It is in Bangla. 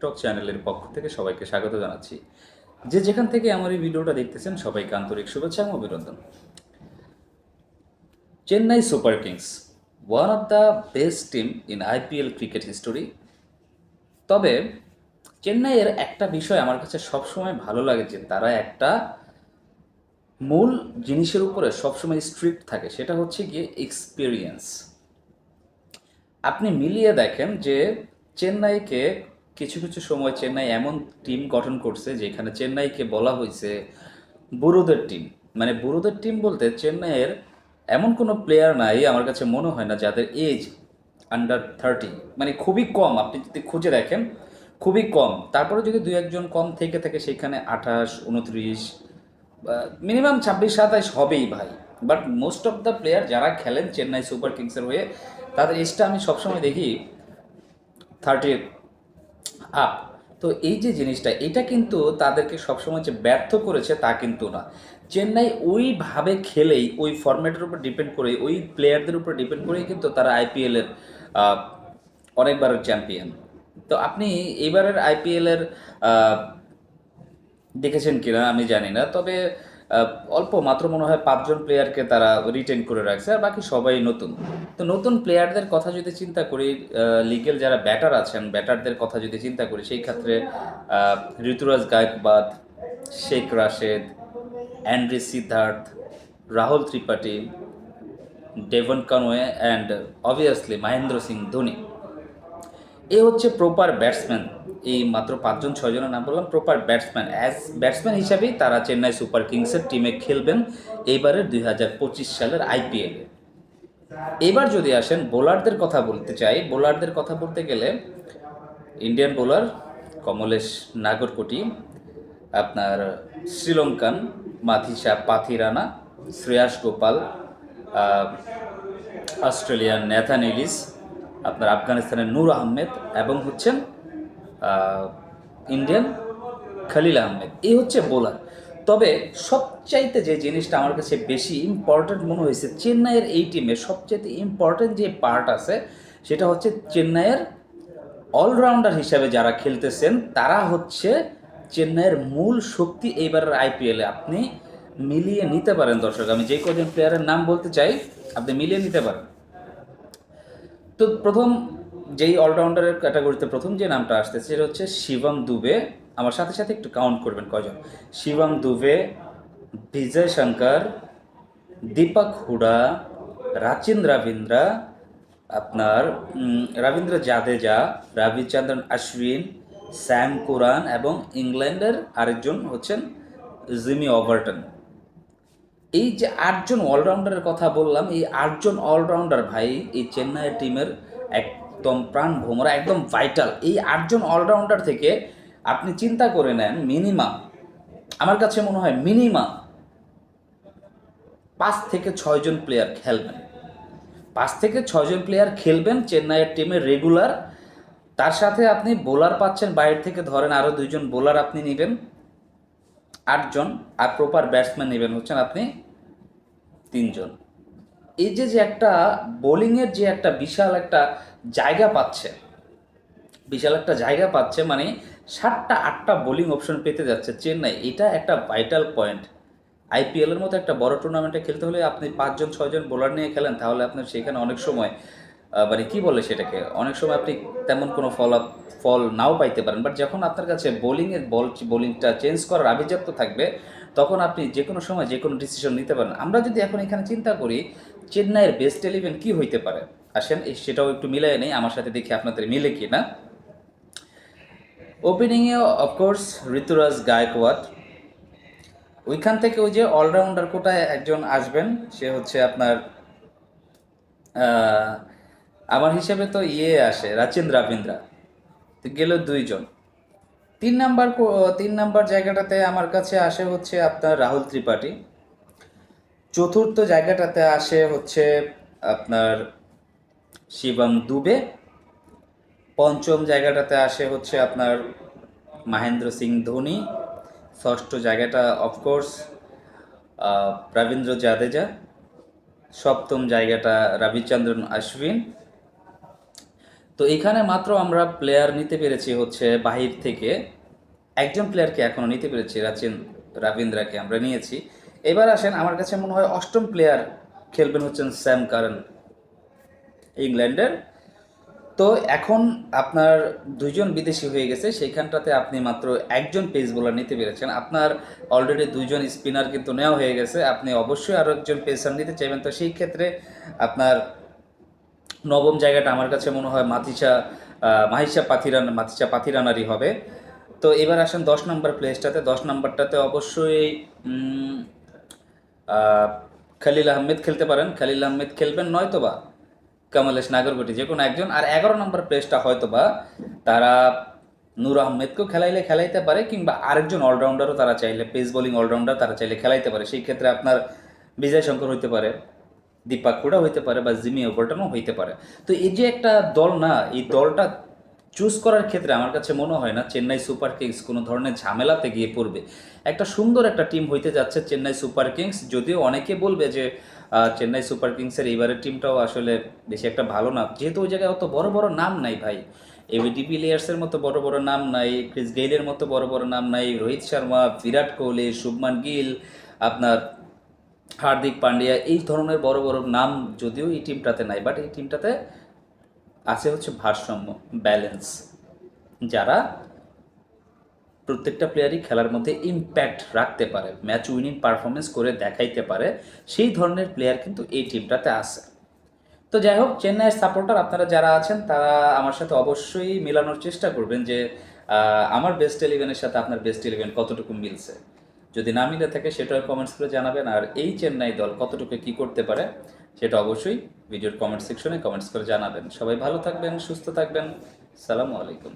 টিকটক চ্যানেলের পক্ষ থেকে সবাইকে স্বাগত জানাচ্ছি। যে যেখান থেকে আমার এই ভিডিওটা দেখতেছেন, সবাইকে আন্তরিক শুভেচ্ছা এবং অভিনন্দন। Chennai super kings one of the best team in IPL cricket history তবে চেন্নাইয়ের একটা বিষয় আমার কাছে সবসময় ভালো লাগে যে তারা একটা মূল জিনিসের উপরে সবসময় স্ট্রিক্ট থাকে, সেটা হচ্ছে গিয়ে এক্সপিরিয়েন্স আপনি মিলিয়ে দেখেন যে চেন্নাইকে কিছু কিছু সময় চেন্নাই এমন টিম গঠন করছে, যেখানে চেন্নাইকে বলা হয়েছে বুড়োদের টিম মানে বুড়োদের টিম বলতে চেন্নাইয়ের এমন কোনো প্লেয়ার নাই, আমার কাছে মনে হয় না, যাদের এজ আন্ডার থার্টি মানে খুবই কম, আপনি যদি খুঁজে দেখেন, খুবই কম। তারপরে যদি দু একজন কম থেকে থাকে, সেখানে আঠাশ, উনত্রিশ মিনিমাম ছাব্বিশ, সাতাইশ হবেই ভাই। But most of the player যারা খেলেন চেন্নাই সুপার কিংসের হয়ে, তাদের এজটা আমি সবসময় দেখি থার্টি আপ। তো এই যে জিনিসটা, এটা কিন্তু তাদেরকে সবসময় যে ব্যর্থ করেছে তা কিন্তু না। চেন্নাই ওইভাবে খেলেই, ওই ফরম্যাটের উপর ডিপেন্ড করে ওই প্লেয়ারদের উপর ডিপেন্ড করেই কিন্তু তারা আইপিএলের অনেকবারের চ্যাম্পিয়ন। তো আপনি এবারের আইপিএলের দেখেছেন কিনা আমি জানি না, তবে অল্প মাত্র মনে হয় পাঁচজন প্লেয়ারকে তারা রিটেন করে রাখছে আর বাকি সবাই নতুন। তো নতুন প্লেয়ারদের কথা যদি চিন্তা করি লিগেল যারা ব্যাটার আছেন ব্যাটারদের কথা যদি চিন্তা করি, সেই ক্ষেত্রে Ruturaj Gaikwad, Sheikh Rashid, Andre Siddharth, Rahul Tripathi, Devon Conway and obviously Mahendra Singh Dhoni. এ হচ্ছে প্রপার ব্যাটসম্যান এই মাত্র পাঁচজন, ছয়জনের নাম বললাম প্রপার ব্যাটসম্যান অ্যাজ ব্যাটসম্যান হিসাবেই তারা চেন্নাই সুপার কিংসের টিমে খেলবেন এইবারের দুই হাজার পঁচিশ সালের আইপিএলে এবার যদি আসেন বোলারদের কথা বলতে চাই বোলারদের কথা বলতে গেলে ইন্ডিয়ান বোলার কমলেশ নাগরকোটি, আপনার শ্রীলঙ্কান মাথিসা পাথিরানা, শ্রেয়াস গোপাল অস্ট্রেলিয়ার ন্যাথান ইলিস, আপনার আফগানিস্তানের নূর আহমেদ এবং হচ্ছেন ইন্ডিয়ান খালিল আহমেদ। এই হচ্ছে বোলার। তবে সবচাইতে যে জিনিসটা আমার কাছে বেশি ইম্পর্ট্যান্ট মনে হয়েছে, চেন্নাইয়ের এই টিমে সবচাইতে ইম্পর্ট্যান্ট যে পার্ট আছে, সেটা হচ্ছে চেন্নাইয়ের অলরাউন্ডার হিসাবে যারা খেলতেছেন, তারা হচ্ছে চেন্নাইয়ের মূল শক্তি এইবারের আইপিএলে আপনি মিলিয়ে নিতে পারেন দর্শক, আমি যে কজন প্লেয়ারের নাম বলতে চাই, আপনি মিলিয়ে নিতে পারেন। তো প্রথম যেই অলরাউন্ডারের ক্যাটাগরিতে প্রথম যে নামটা আসতেছে সেটা হচ্ছে শিবম দুবে। আমার সাথে সাথে একটু কাউন্ট করবেন কয়জন? শিবম দুবে, বিজয় শঙ্কর, দীপক হুডা, রাচিন রবীন্দ্রা, আপনার রবীন্দ্র জাদেজা, রবিচন্দ্রন অশ্বিন স্যাম কুরান এবং ইংল্যান্ডের আরেকজন হচ্ছেন জিমি ওভারটন। এই যে আটজন অলরাউন্ডারের কথা বললাম, এই আটজন অলরাউন্ডার ভাই এই চেন্নাই টিমের একদম প্রাণ ভোমরা একদম ভাইটাল এই আটজন অলরাউন্ডার থেকে আপনি চিন্তা করে নেন মিনিমাম আমার কাছে মনে হয় মিনিমাম পাঁচ থেকে ছয়জন প্লেয়ার খেলবেন। পাঁচ থেকে ছয়জন প্লেয়ার খেলবেন চেন্নাইয়ের টিমে রেগুলার তার সাথে আপনি বোলার পাচ্ছেন, বাইরে থেকে ধরেন আরও দুইজন বোলার আপনি নেবেন। আটজন আর প্রপার ব্যাটসম্যান নেবেন হচ্ছেন আপনি তিনজন। এই যে যে একটা বোলিংয়ের যে একটা বিশাল একটা জায়গা পাচ্ছে, বিশাল একটা জায়গা পাচ্ছে মানে সাতটা, আটটা বোলিং অপশন পেতে যাচ্ছে চেন্নাই, এটা একটা ভাইটাল পয়েন্ট আইপিএলের মতো একটা বড় টুর্নামেন্টে খেলতে হলে আপনি পাঁচজন, ছয়জন বোলার নিয়ে খেলেন, তাহলে আপনার সেখানে অনেক সময় মানে কি বলে সেটাকে, অনেক সময় আপনি তেমন কোনো ফল ফল নাও পাইতে পারেন বাট যখন আপনার কাছে বোলিংয়ের বল বোলিংটা চেঞ্জ করার আভিজাত্য থাকবে তখন আপনি যে কোনো সময় যে কোনো ডিসিশন নিতে পারেন। আমরা যদি এখন এখানে চিন্তা করি, চেন্নাইয়ের বেস্ট ইলেভেন কি হইতে পারে? আসেন সেটাও একটু মিলাই নেই, আমার সাথে দেখি আপনাদের মিলে কি না ওপেনিংয়ে অফকোর্স ঋতুরাজ গায়কওয়াড। ওইখান থেকে ওই যে অলরাউন্ডার কোটায় একজন আসবেন, সে হচ্ছে আপনার আমার হিসেবে তো ইয়ে আসে, রাচেন্দ্র রাবীন্দ্রা তো গেল দুইজন। তিন নাম্বার তিন নাম্বার জায়গাটাতে আমার কাছে আসে হচ্ছে আপনার রাহুল ত্রিপাঠী। চতুর্থ জায়গাটাতে আসে হচ্ছে আপনার শিবম দুবে। পঞ্চম জায়গাটাতে আসে হচ্ছে আপনার মহেন্দ্র সিং ধোনি। ষষ্ঠ জায়গাটা অফকোর্স রবীন্দ্র জাদেজা। সপ্তম জায়গাটা, রবিচন্দ্রন অশ্বিন তো এখানে মাত্র আমরা প্লেয়ার নিতে পেরেছি হচ্ছে বাহির থেকে। একজন প্লেয়ারকে এখনও নিতে পেরেছি, রাচিন রাবীন্দ্রাকে আমরা নিয়েছি। এবার আসেন, আমার কাছে মনে হয় অষ্টম প্লেয়ার খেলবেন হচ্ছেন স্যাম কারণ ইংল্যান্ডের। তো এখন আপনার দুইজন বিদেশি হয়ে গেছে, সেইখানটাতে আপনি মাত্র একজন পেস বোলার নিতে পেরেছেন। আপনার অলরেডি দুইজন স্পিনার কিন্তু নেওয়া হয়ে গেছে। আপনি অবশ্যই আরও একজন পেসার নিতে চাইবেন। তো সেই ক্ষেত্রে আপনার নবম জায়গাটা আমার কাছে মনে হয় মাতিসা মাহিসা পাথিরান মাতিসা পাথিরানারই হবে। তো এবার আসেন দশ নম্বর প্লেসটাতে দশ নম্বরটাতে অবশ্যই খালিল আহমেদ খেলতে পারেন। খালিল আহমেদ খেলবেন নয়তোবা কমলেশ নাগরগোটি যে কোনো একজন। আর এগারো নম্বর প্লেসটা হয়তোবা তারা নূর আহমেদকেও খেলাইলে খেলাইতে পারে, কিংবা আরেকজন অলরাউন্ডারও তারা চাইলে পেস বোলিং অলরাউন্ডার তারা চাইলে খেলাইতে পারে। সেই ক্ষেত্রে আপনার বিজয় শঙ্কর হইতে পারে। দীপক কুড়া হইতে পারে বা জিমি ওভারটনও হইতে পারে। তো এই যে একটা দল না, এই দলটা চুজ করার ক্ষেত্রে আমার কাছে মনে হয় না চেন্নাই সুপার কিংস কোনো ধরনের ঝামেলাতে গিয়ে পড়বে। একটা সুন্দর একটা টিম হইতে যাচ্ছে চেন্নাই সুপার কিংস, যদিও অনেকে বলবে যে চেন্নাই সুপার কিংসের এইবারের টিমটাও আসলে বেশি একটা ভালো না। যেহেতু ওই জায়গায় অত বড় বড় নাম নাই ভাই। এবিডি প্লেয়ার্সের মতো বড় বড় নাম নাই ক্রিস গেইলের মতো বড় বড় নাম নাই, রোহিত শর্মা, বিরাট কোহলি, শুভমান গিল, আপনার হার্দিক পান্ডিয়া, এই ধরনের বড় বড় নাম যদিও এই টিমটাতে নাই বাট এই টিমটাতে আছে হচ্ছে ভারসাম্য ব্যালেন্স যারা প্রত্যেকটা প্লেয়ারই খেলার মধ্যে ইম্প্যাক্ট রাখতে পারে ম্যাচ উইনিং পারফরমেন্স করে দেখাইতে পারে, সেই ধরনের প্লেয়ার কিন্তু এই টিমটাতে আছে। তো যাই হোক, চেন্নাইয়ের সাপোর্টার আপনারা যারা আছেন, তারা আমার সাথে অবশ্যই মেলানোর চেষ্টা করবেন যে আমার বেস্ট ইলেভেনের সাথে আপনার বেস্ট ইলেভেন কতটুকু মিলছে। যদি না মিলে থাকে সেটাও কমেন্টস করে জানাবেন। আর এই চেন্নাই দল কতটুকু কি করতে পারে সেটা অবশ্যই ভিডিওর কমেন্ট সেকশনে কমেন্টস করে জানাবেন। সবাই ভালো থাকবেন, সুস্থ থাকবেন। সালামু আলাইকুম।